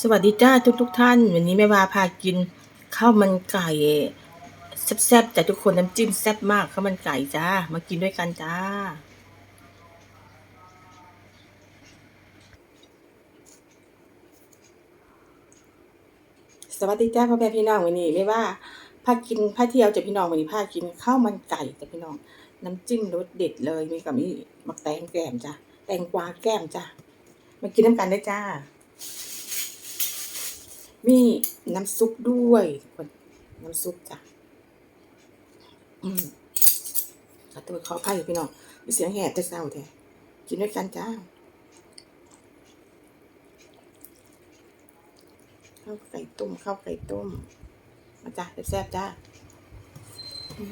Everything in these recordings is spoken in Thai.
สวัสดีจ้าทุกทุกท่าน วันนี้แม่วาพากินข้าวมันไก่แซ่บๆจ้ะทุกคนน้ำจิ้มแซ่บมากข้าวมันไก่จ้ามากินด้วยกันจ้า สวัสดีจ้าพ่อแม่พี่น้องวันนี้ไม่ว่าพากินพาเที่ยวจะพี่น้องวันนี้พากินข้าวมันไก่จ้ะพี่น้องน้ำจิ้มรสเด็ดเลยมีกับมีมักแตงแก้มจ้ะแตงกวาแก้มจ้ะมากินน้ำกันได้จ้า มีน้ำซุปด้วยน้ำซุปจ้ะอืมขอตัวขออภัยพี่น้องมีเสียงแหบแต่เศร้าแท้กินด้วยกันจ้าข้าวไก่ต้มข้าวไก่ต้มมาจ้าแซ่บๆจ้าอื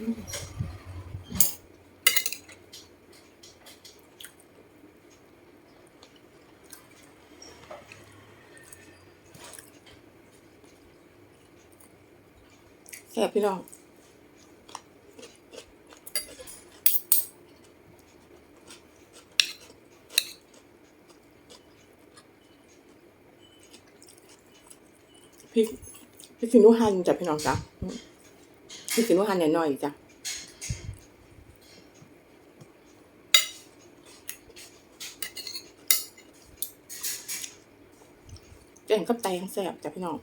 แซ่บพี่น้องพริกพริกขี้หนูหั่นจ้ะพี่น้องจ้ะพริกขี้หนูหั่นหน่อยๆจ้ะแกงก็แตงแซ่บจ้ะพี่น้อง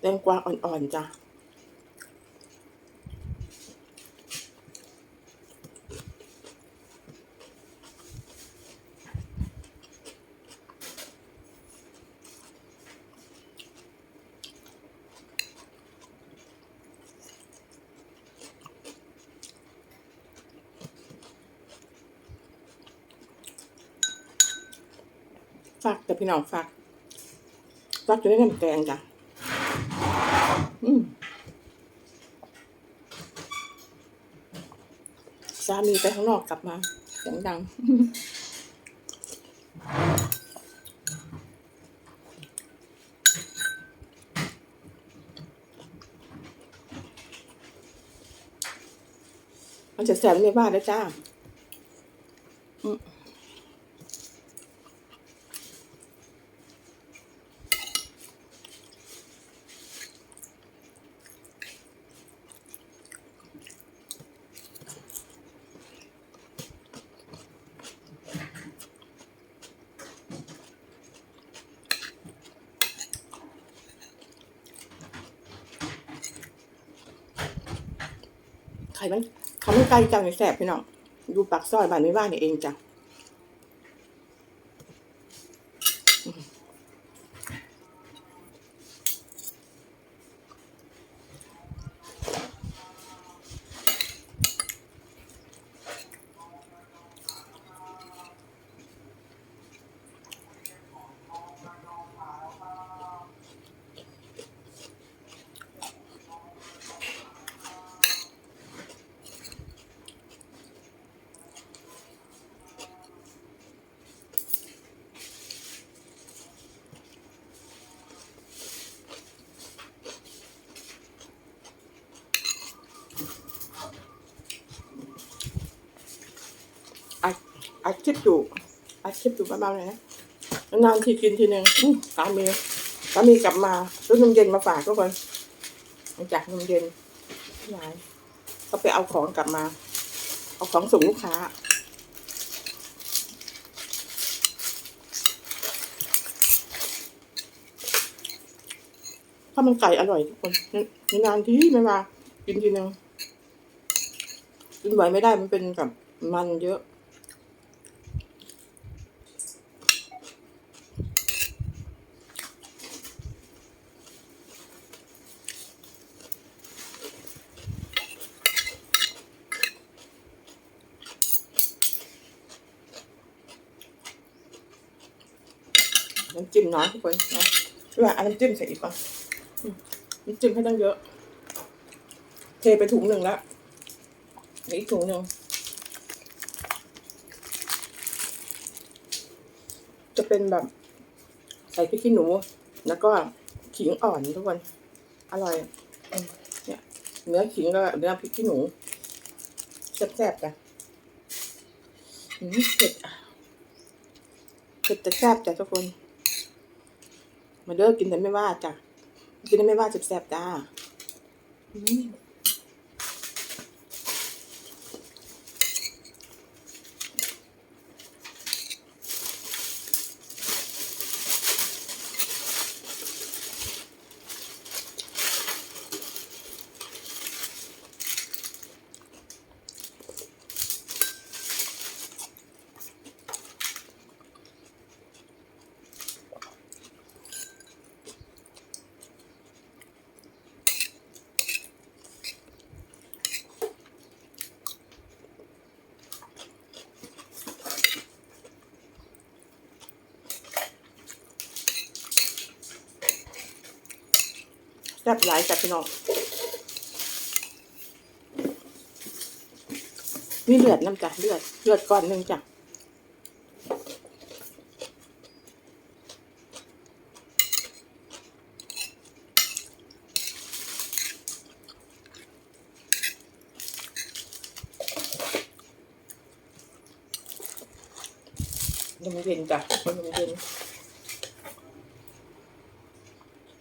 แตงกวาอ่อนๆจ้ะ ฝากจ้ะพี่น้องฝากฝากอยู่ในน้ำแกงจ้ะอืมสามีไปข้างนอกกลับมาเสียงดังมันจะแสบในบ้านแล้วจ้า ไข่มันเขาไม่ไกลจังเลยแสบพี่น้องอยู่ปากซอยบ้านไม่บ้านนี่เองจ้ะอืมอัด อัดคลิปอยู่อัดคลิปอยู่เบาๆเลยนะนานทีกินทีหนึ่งสามีสามีกลับมาซื้อนมเย็นมาฝากทุกคนมาจากนมเย็นที่ร้านเขาไปเอาของกลับมา เอาของส่งลูกค้าข้าวมันไก่อร่อยทุกคนนนานทีไม่มากินทีหนึ่งกินไหวไม่ได้มันเป็นแบบมันเยอะ จิ้มน้อยทุกคนนะว่าเอาน้ำจิ้มใส่อีกก่อนอืมน้ำจิ้มให้ตั้งเยอะ เทไปถุงหนึ่งแล้วอีกถุงหนึ่งจะเป็นแบบ ใส่พริกขี้หนู แล้วก็ขิงอ่อนทุกคน อร่อย เนี่ย เนื้อขิงก็เนื้อพริกขี้หนูแซ่บๆกันอืมเผ็ดอะเผ็ดแต่แซ่บจ้ะทุกคน มาเด้อกินแต่ไม่ว่าจ้ะกินแต่ไม่ว่าแซ่บๆจ้า บหลายจ้ะพี่น้องมีเลือดน้ำจ้ะเลือดเลือดก้อนหนึ่งจ้ะนมเย็นจ้ะนมเย็น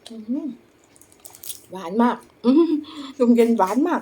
อื้อ หวานมากลุงเย็นหวานมาก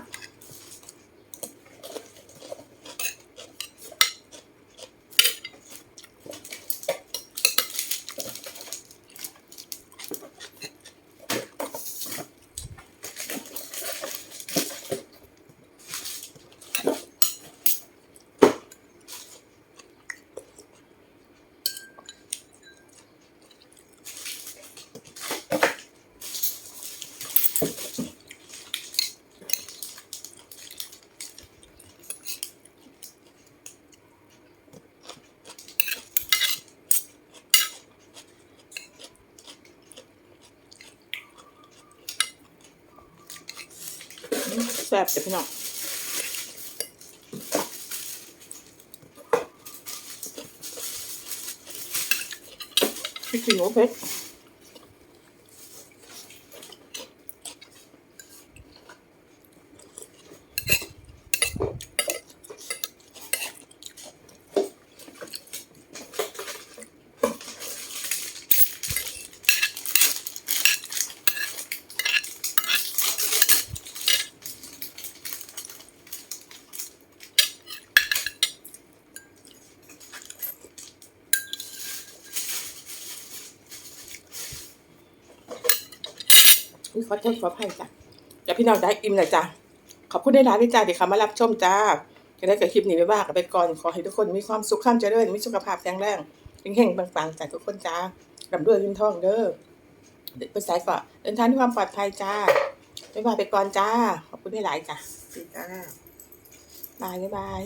แซ่บจ้ะพี่น้องพี่ขี้หนูเผ็ ดนี่ขอโทษขออภัยจ้ะจะพี่น้องได้อิ่มเลยจ้ะขอบคุณได้ร้านที่จ้าที่เขามารับชมจ้าจะได้กับคลิปนี้ไม่ว่ากันไปก่อนขอให้ทุกคนมีความสุขข้ามเจริญมีสุขภาพแข็งแรงเฮงๆปังๆจากทุกคนจ้าลำด้วยยินทองเด้อเด็กไปสายก่อนเดินทางด้วยความปลอดภัยจ้าบ๊ายบายไปก่อนจ้า ขอบคุณได้หลายจ้ะจ้าบายบ๊ายบาย